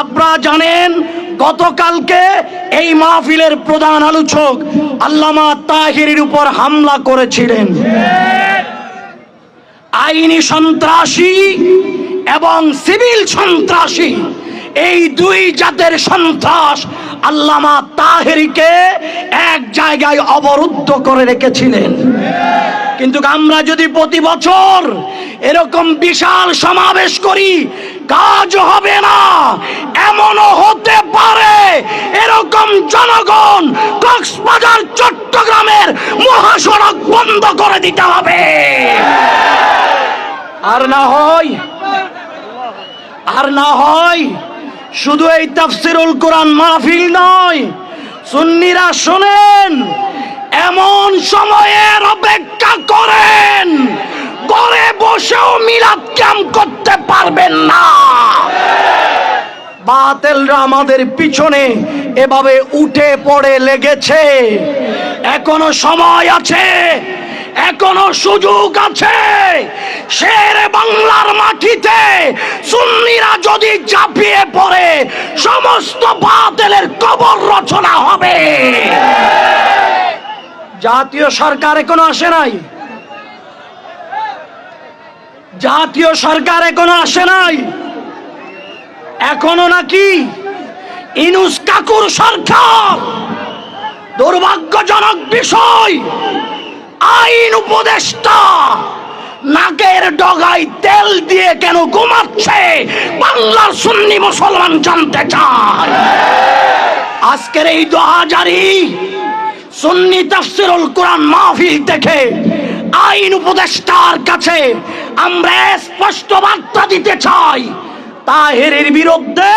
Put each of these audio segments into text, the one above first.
আপনারা জানেন, গতকালকে এই মাহফিলের প্রধান আলোচক আল্লামা তাহিরের উপর হামলা করেছিলেন। আইনি সন্ত্রাসী এবং সিভিল সন্ত্রাসী, এই দুই জাতের সন্ত্রাস আল্লামা তাহেরিকে এক জায়গায় অবরুদ্ধ করে রেখেছিলেন। কিন্তু আমরা যদি প্রতি বছর এরকম বিশাল সমাবেশ করি, কাজ হবে না। এমনও হতে পারে এরকম জনগণ কক্সবাজার, চট্টগ্রামের মহাসড়ক বন্ধ করে দিতে হবে। আর না হয়, আর না হয়, শুধু এই তাফসিরুল কোরআন মাহফিল নয়, সুন্নিরা শোনেন, এমন সময়ের অপেক্ষা করেন। ঘরে বসেও মিলাদ ক্যাম করতে পারবেন না। বাতেলরা আমাদের পিছনে এভাবে উঠে পড়ে লেগেছে। এখনও সময় আছে, এখনও সুযোগ আছে। শের বাংলার মাটিতে সুন্নিরা যদি ঝাঁপিয়ে পড়ে, সমস্ত বাতেলের কবর রচনা হবে। জাতীয় সরকার এখনও আসে নাই। জাতীয় সরকার এখনও আসে নাই। এখনও নাকি ইনুস কাকুর সরকার দুর্ভাগ্যজনক বিষয়, আইন উপদেষ্টা নাকের ডগায় তেল দিয়ে কেন ঘুমাচ্ছে বাংলার সুন্নি মুসলমান জানতে চায়? আজকের এই দোহাজারি সুন্নি তাফসিরুল কোরআন মাহফিল দেখে আইন উপদেষ্টার কাছে আমরা স্পষ্ট বার্তা দিতে চাই। তাহেরের বিরুদ্ধে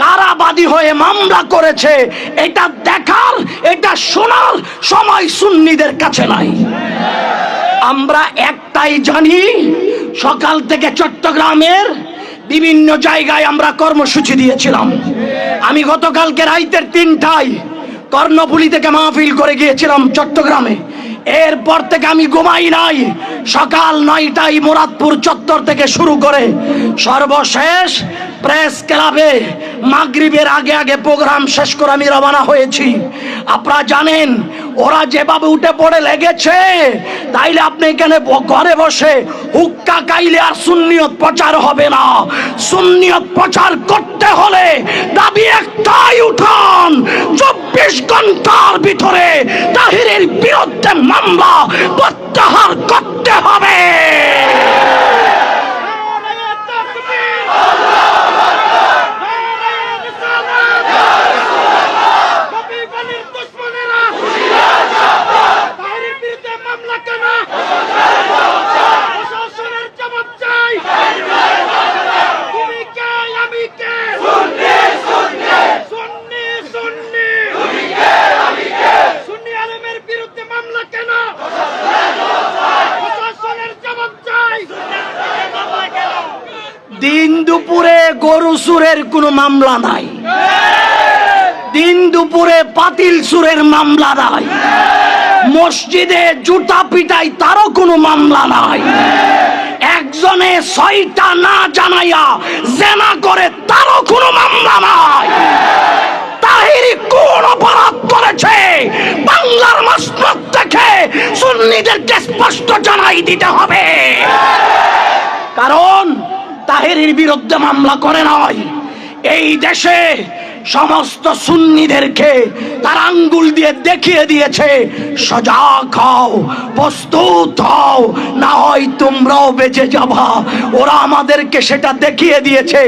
কারাবাদী হয়ে মামলা করেছে। এটা দেখার, এটা শোনার সময় সুন্নিদের কাছে নাই। আমরা একটাই জানি, সকাল থেকে চট্টগ্রামের বিভিন্ন জায়গায় আমরা কর্মসূচি দিয়েছিলাম। আমি গতকালকে রাইতের তিনটায় কর্ণফুলি থেকে মাহফিল করে গিয়েছিলাম চট্টগ্রামে। এরপর থেকে আমি ঘুমাই নাই। সকাল নয়টায় মোরাদপুর চত্বর থেকে শুরু করে সর্বশেষ প্রেস ক্লাবে মাগরিবের আগে আগে প্রোগ্রাম শেষ করে আমি রওনা হয়েছি। আপনারা জানেন, ওরা যেভাবে উঠে পড়ে লেগেছে, তাইলে আপনি এখানে ঘরে বসে হুক্কা কাইলে আর সুন্নিয়ত প্রচার হবে না। সুন্নিয়ত প্রচার করতে হলে দাবি একটাই উঠান, চব্বিশ ঘণ্টার ভিতরে তাহিরের বিরুদ্ধে মামলা প্রত্যাহার করতে হবে। গরু সুরের কোনো মামলা নাই। দিন দুপুরে পাতিল সুরের মামলা নাই। মসজিদে জুতা পিটাই তারও কোনো মামলা নাই। একজনে ছয়টা না জানাইয়া জেনা করে তারও কোনো মামলা নাই। তাহিরি কোন অপরাধ করেছে? বাংলার মাসনদ থেকে সুন্নিদেরকে স্পষ্ট জানাই দিতে হবে। তাহেরির বিরুদ্ধে মামলা করে নয় এই দেশে সমস্ত সুন্নিদেরকে তার আঙ্গুল দিয়ে দেখিয়ে দিয়েছে, সজাগ হও, প্রস্তুত হও, না হয় তোমরাও বেঁচে যাবা। ওরা আমাদেরকে সেটা দেখিয়ে দিয়েছে।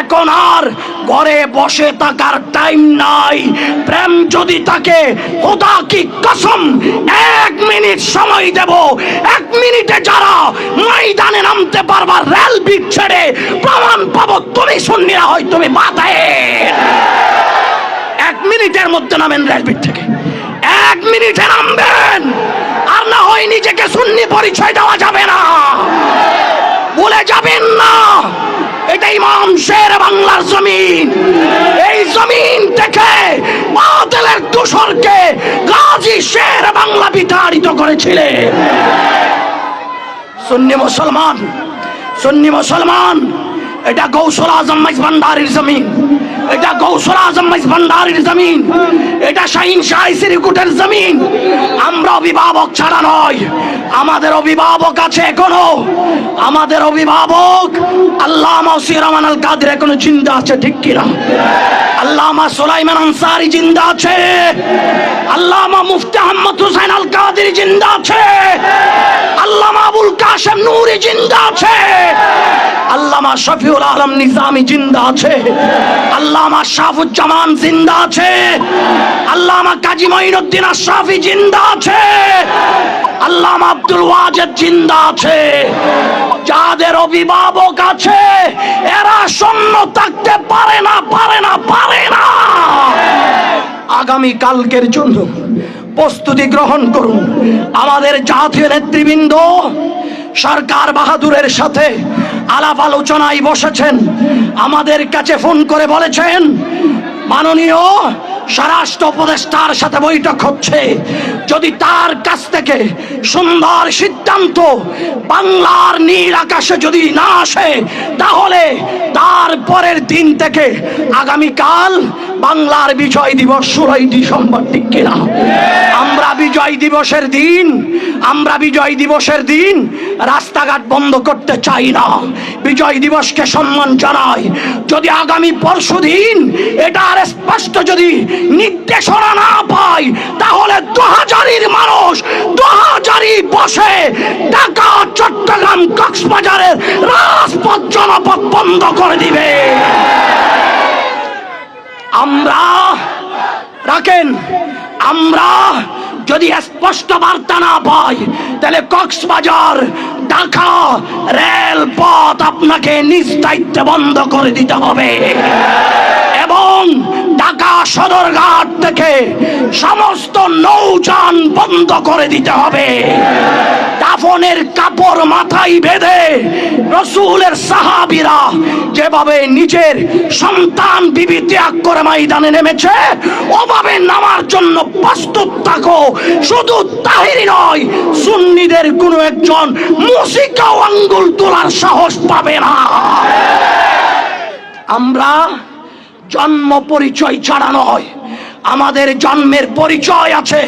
এখন আর ঘরে বসে থাকার টাইম নাই। প্রেম যদি তাকে খোদা কি কসম সময় দেব। এক মিনিটে যারা ময়দানে নামতে পারবা, রেল বিট ছেড়ে প্রমাণ পাবো। তুমি শুননিরা হয়, তুমি বাতায় এক মিনিটের মধ্যে নামেন রেল বিট থেকে এক মিনিটে নামবেন। আর না হয় নিজেকে সুন্নি পরিচয় দেওয়া যাবে না। বলে যাবেন না। এটা ইমাম শের বাংলার জমিন। এই জমিন থেকে বাতিলের দূষরকে গাজী শের বাংলা বিতাড়িত করেছিলেন সুন্নি মুসলমান সুন্নি মুসলমান, এটা গৌসল আজম ভান্ডারির জমিন কৌশল আজম মাইজ ভান্ডারের জমিন, এটা শাহিন শাহী সিরিকুটের জমিন। আমরা অভিভাবক ছাড়া নয়, আমাদের অভিভাবক আছে এখনও। আমাদের অভিভাবক আল্লামা ওসির রহমান আল কাদের এখনও জিন্দা আছে, ঠিক কিনা? আল্লামা সুলাইমান আনসারি জিন্দা আছে। আল্লামা মুফতি আহমদ হুসাইন আল কাদের জিন্দা আছে। আল্লামা আবুল কাশেম নূরি জিন্দা আছে। আল্লামা শফিউল আলম নিজামি জিন্দা আছে। আল্লামা শাহুজ্জামান জিন্দা আছে। আল্লামা কাজী মঈনুদ্দিন আশরাফি জিন্দা আছে। আল্লামা আব্দুল ওয়াজেদ জিন্দা আছে। যাদের অভিভাবক আছে, এরা শূন্য থাকতে পারে না পারে না, পারে না আগামী কালকের জন্য প্রস্তুতি গ্রহণ করুন। আমাদের জাতীয় নেতৃবৃন্দ, সরকার বাহাদুরের সাথে আলাপ আলোচনায় বসেছেন। আমাদের কাছে ফোন করে বলেছেন, মাননীয় স্বরাষ্ট্র উপদেষ্টার সাথে বৈঠক হচ্ছে। যদি তার কাছ থেকে সুন্দর সিদ্ধান্ত বাংলার নীল আকাশে যদি না আসে, তাহলে তার পরের দিন থেকে আগামীকাল বাংলার বিজয় দিবস ষোলোই ডিসেম্বর ঠিক কিনা? আমরা বিজয় দিবসের দিন, আমরা বিজয় দিবসের দিন রাস্তাঘাট বন্ধ করতে চাই না। বিজয় দিবসকে সম্মান জানাই। যদি আগামী পরশু দিন এটা আর স্পষ্ট যদি নির্দেশনা না পাই তাহলে দু হাজারির মানুষ দু হাজারি বসে ঢাকা, চট্টগ্রাম, কক্সবাজারের রাজপথ জনপথ বন্ধ করে দিবে। আমরা রাখেন, আমরা যদি স্পষ্ট বার্তা না পাই, তাহলে কক্সবাজার, ঢাকা রেলপথ আপনাকে নিজ দায়িত্বে বন্ধ করে দিতে হবে। এবং ঢাকা সদরঘাট থেকে সমস্ত নৌযান বন্ধ করে দিতে হবে। দাফনের কাপড় মাথায় বেঁধে রসুলের সাহাবিরা যেভাবে নিজের সন্তান বিবি ত্যাগ করে ময়দানে নেমেছে, ওভাবে নামার জন্য প্রস্তুত থাকো। শুধু তাহিরি নয়, সুন্নিদের কোনো একজন মুসিকাও আঙ্গুল তোলার সাহস পাবে না। আমরা জন্ম পরিচয় ছাড়া নয়। আমাদের জন্মের পরিচয় আছে।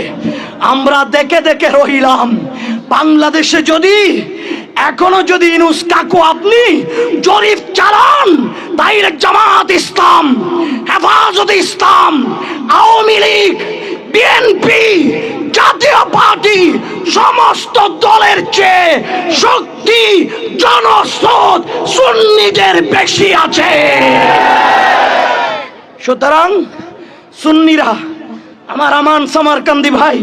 আমরা দেখে দেখে রহিলাম। বাংলাদেশে যদি, এখনও যদি ইনুস কাকু আপনি জরিপ চালান তাইলে Jamaat Islam, Hefazat Islam, Awami League, BNP, Jatiya Party, সমস্ত দলের চেয়ে শক্তি, জনস্রোত সুন্নিদের বেশি আছে। সুতরাং সুন্নিরা, আমার আমান সামারকান্দি ভাই,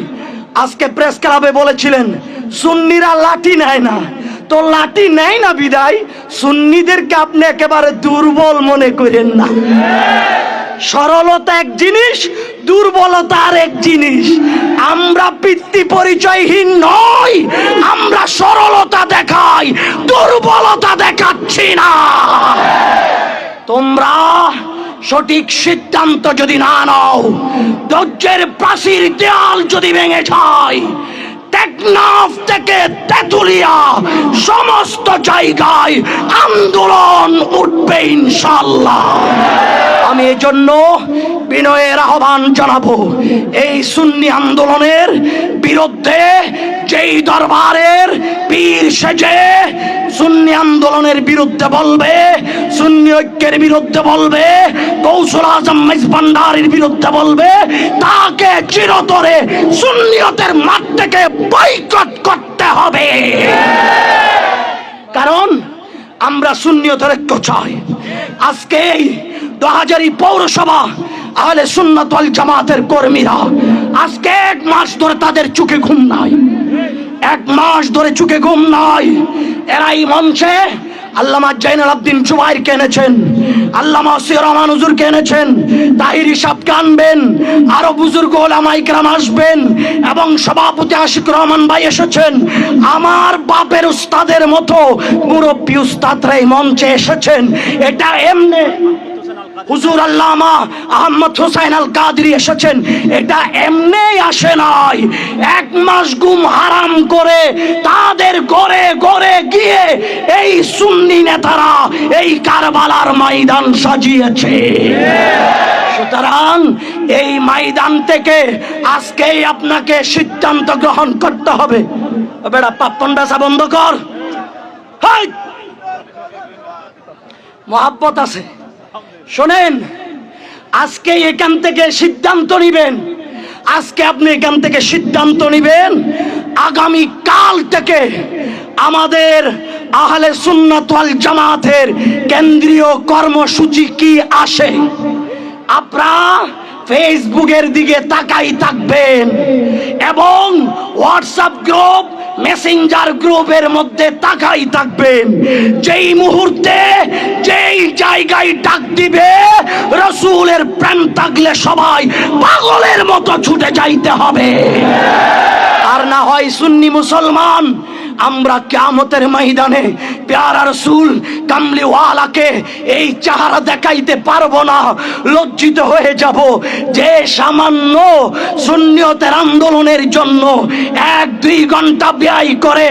আজকে প্রেস ক্লাবে বলেছিলেন, সুন্নিরা লাঠি নেয় না। তো লাঠি নেয় না বিদায়, সুন্নিদেরকে আপনি একেবারে দুর্বল মনে করেন না। সরলতা এক জিনিস, দুর্বলতা আর এক জিনিস। আমরা পিতৃ পরিচয়হীন নই, আমরা সরলতা দেখাই, দুর্বলতা দেখাচ্ছি না। তোমরা সঠিক সিদ্ধান্ত যদি না নাও, ধৈর্যের প্রাচীর দেয়াল যদি ভেঙে যায়, টেকনাফ থেকে তেতুলিয়া সমস্ত জায়গায় আন্দোলন উঠবে ইনশাল্লাহ আমি এই জন্য বিনয়ের আহ্বান জানাব। এই সুন্নি আন্দোলনের বিরুদ্ধে যেই দরবারের পীর সেজে সুন্নি আন্দোলনের বিরুদ্ধে বলবে, সুন্নি ঐক্যের বিরুদ্ধে বলবে, কৌশল আজম ভান্ডারের বিরুদ্ধে বলবে, তাকে চিরতরে সুন্নিয়তের মাঠ থেকে বৈকট করতে হবে। আমরা সুন্নিয়তের ঐক্য চাই। আজকে এই দু হাজারই পৌরসভা আহলে শূন্য তল জামাতের কর্মীরা আজকে এক মাস ধরে তাদের চোখে ঘুম নাই। এক মাস ধরে চোখে ঘুম নাই। এরাই মঞ্চে আল্লামা জাইনাল আব্দিন জুবাইর কেনেছেন? আল্লামা সির রহমান হুজুর কেনেছেন? তাহির হিসাব কানবেন, আরও বুজুর্গ ওলামাইকরাম আসবেন, এবং সভাপতি আশিক রহমান ভাই এসেছেন। আমার বাপের উস্তাদের মতো মুরব্বী উস্তাদরা এই মঞ্চে এসেছেন। এটা এমনি হুজুর আল্লামা আহমদ হোসাইন আল কাদরি এসেছেন। এটা এমনি আসে নাই। এক মাস গুম হারাম করে তাদের ঘরে ঘরে গিয়ে এই সুন্নি নেতারা এই কারবালার ময়দান সাজিয়েছে। সুতরাং এই ময়দান থেকে আজকেই আপনাকে সিদ্ধান্ত গ্রহণ করতে হবে। বেড়া বেটা পাপ্পন বেচা বন্ধ কর! মহাব্বত আছে। শোনেন, আজকে এখান থেকে সিদ্ধান্ত নিবেন। আজকে আপনি এখান থেকে সিদ্ধান্ত নিবেন, আগামী কাল থেকে আমাদের আহলে সুন্নাত ওয়াল জামাতের কেন্দ্রীয় কর্মসূচি কি আসে? আপনারা ফেসবুকের দিকে তাকাই থাকবেন এবং হোয়াটসঅ্যাপ গ্রুপ মেসেঞ্জার গ্রুপের মধ্যে তাকাই থাকবেন। যেই মুহূর্তে, যেই জায়গায় ডাক দিবে, রসুলের প্রাণ থাকলে সবাই পাগলের মতো ছুটে যাইতে হবে। আর না হয় সুন্নি মুসলমান আমরা কেমতের ময়দানে প্যারা রসুল, কামলিওয়ালাকে এই চেহারা দেখাইতে পারব না, লজ্জিত হয়ে যাব। যে সামান্য শূন্যতের আন্দোলনের জন্য এক দুই ঘণ্টা ব্যয় করে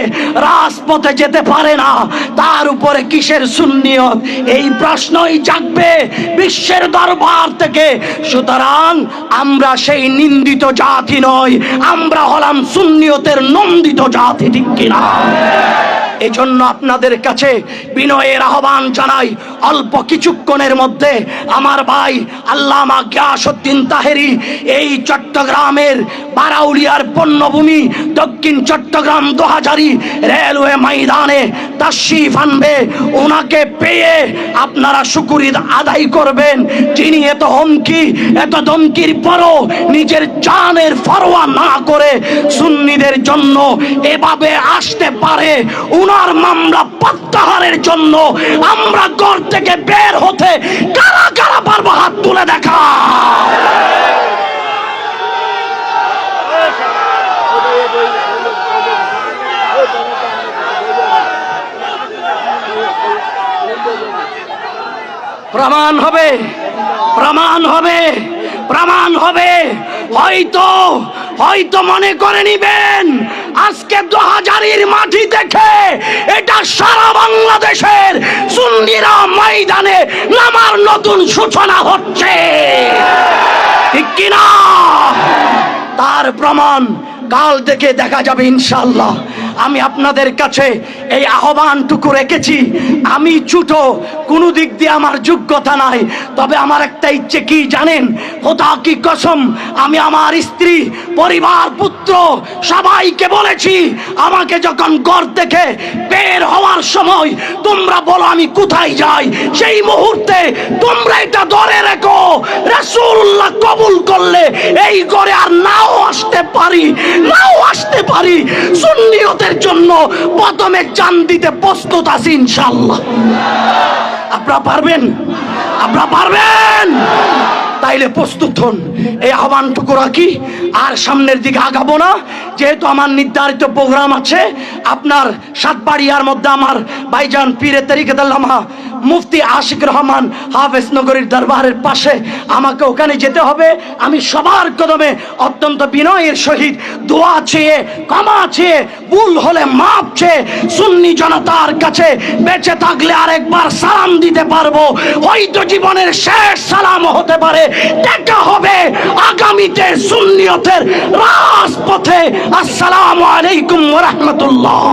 রাজপথে যেতে পারে না, তার উপরে কিসের শূন্যত এই প্রশ্নই জাগবে বিশ্বের দরবার থেকে। সুতরাং আমরা সেই নিন্দিত জাতি নয় আমরা হলাম শূন্যতের নন্দিত জাতি, ঠিক কিনা? Amen. এই জন্য আপনাদের কাছে বিনয়ের আহ্বান জানাই, অল্প কিছুক্ষণের মধ্যে আমার ভাই আল্লামা গিয়াসুদ্দিন তাহেরি এই চট্টগ্রামের বারাউলিয়ার পণ্যভূমি দক্ষিণ চট্টগ্রাম দোহাজারি রেলওয়ে ময়দানে তাশিফ আনবে। ওনাকে পেয়ে আপনারা শুকুরিদ আদায় করবেন। যিনি এত হুমকি, এত ধমকির পরও নিজের জানের ফরোয়া না করে সুন্নিদের জন্য এভাবে আসতে পারে উনার মামলা প্রত্যাহারের জন্য আমরা ঘর থেকে বের হতে কারা কারা পারব হাত তুলে দেখা? প্রমাণ হবে প্রমাণ হবে প্রমাণ হবে। হয়তো হয়তো মনে করে নিবেন আজকে দু হাজারের মাটি দেখে এটা সারা বাংলাদেশের সুন্দিরা ময়দানে নামার নতুন সূচনা হচ্ছে। ঠিক কিনা? তার প্রমাণ কাল থেকে দেখা যাবে ইনশাল্লাহ আমি আপনাদের কাছে এই আহ্বানটুকু রেখেছি। আমি ছোট, কোনো দিক দিয়ে আমার যোগ্যতা নাই। তবে আমার একটা ইচ্ছে, কি জানেন? খোদা কি কসম, আমি আমার স্ত্রী, পরিবার, পুত্র সবাইকে বলেছি, আমাকে যখন ঘর থেকে বের হওয়ার সময় তোমরা বলো আমি কোথায় যাই, সেই মুহূর্তে তোমরা এটা ধরে রেখো। রাসূলুল্লাহ কবুল করলে এই ঘরে আর পারি, নাও আসতে পারি। সুন্নিয়তের জন্য প্রথমে জান দিতে প্রস্তুত আছি ইনশাল্লাহ আপনারা পারবেন? আপনারা পারবেন? তাইলে প্রস্তুত হন। এই আহ্বানটুকু রাখি। আর সামনের দিকে আগাবো না। যেহেতু আমার নির্ধারিত প্রোগ্রাম আছে, আপনার সাতবাড়িয়ার মধ্যে আমার ভাইজান পীরে তরিকাতাল্লামা মুফতি আশিক রহমান হাফেজ নগরীর দরবারের পাশে আমাকে ওখানে যেতে হবে। আমি সবার কদমে অত্যন্ত বিনয়ের সহিত দোয়া চেয়ে, ক্ষমা চেয়ে, ভুল হলে মাপ চেয়ে, সুন্নি জনতার কাছে বেঁচে থাকলে আরেকবার সালাম দিতে পারব। হয়তো জীবনের শেষ সালাম হতে পারে। দেখা হবে আগামীতে সুন্নিয়তের রাজপথে। আসসালামু আলাইকুম রহমতুল্লাহ।